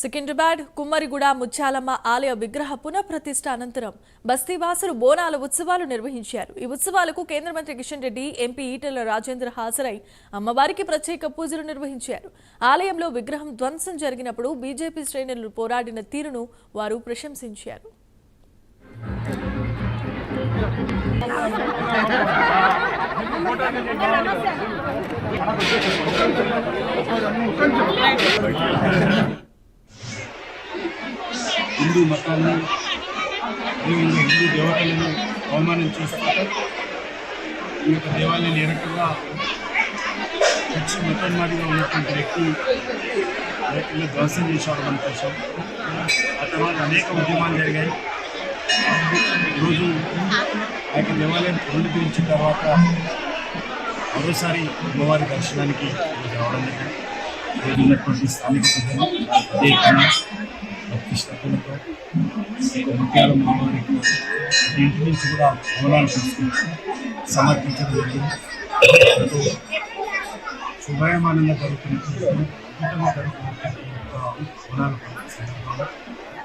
సికింద్రాబాద్ కుమ్మరిగూడ ముత్యాలమ్మ ఆలయ విగ్రహ పునఃప్రతిష్ఠ అనంతరం బస్తీవాసులు బోనాల ఉత్సవాలు నిర్వహించారు. ఈ ఉత్సవాలకు కేంద్ర మంత్రి కిషన్ రెడ్డి ఎంపీ ఈటెల రాజేంద్ర హాజరై అమ్మవారికి ప్రత్యేక పూజలు నిర్వహించారు. ఆలయంలో విగ్రహం ధ్వంసం జరిగినప్పుడు బీజేపీ శ్రేణులు పోరాడిన తీరును వారు ప్రశంసించారు. హిందూ మతాన్ని అదేవిధంగా హిందూ దేవతలను అవమానం చేస్తుంటారు ఈ యొక్క దేవాలయాన్ని ఏ రకంగా వచ్చి మతోన్మాదిగా ఉన్నటువంటి వ్యక్తి రైతుల్లో ధ్వంసం చేశాడు మనం చూసాం ఆ తర్వాత అనేక ఉద్యమాలు జరిగాయి. ఈరోజు ఆ యొక్క దేవాలయం పునరుద్ధరించిన తర్వాత మరోసారి అమ్మవారి దర్శనానికి రావడం జరిగింది. ఉన్నటువంటి స్థానిక ప్రజలు ప్రత్యేకంగా భక్తి శ్రద్ధలతో ఈ ఇంటి నుంచి కూడా భవనాలు తీసుకొచ్చి సమర్పించడం జరిగింది. శుభయమానంగా శుభాయమానంగా జరుగుతున్నటువంటి అద్భుతంగా జరుగుతున్నటువంటి ఈ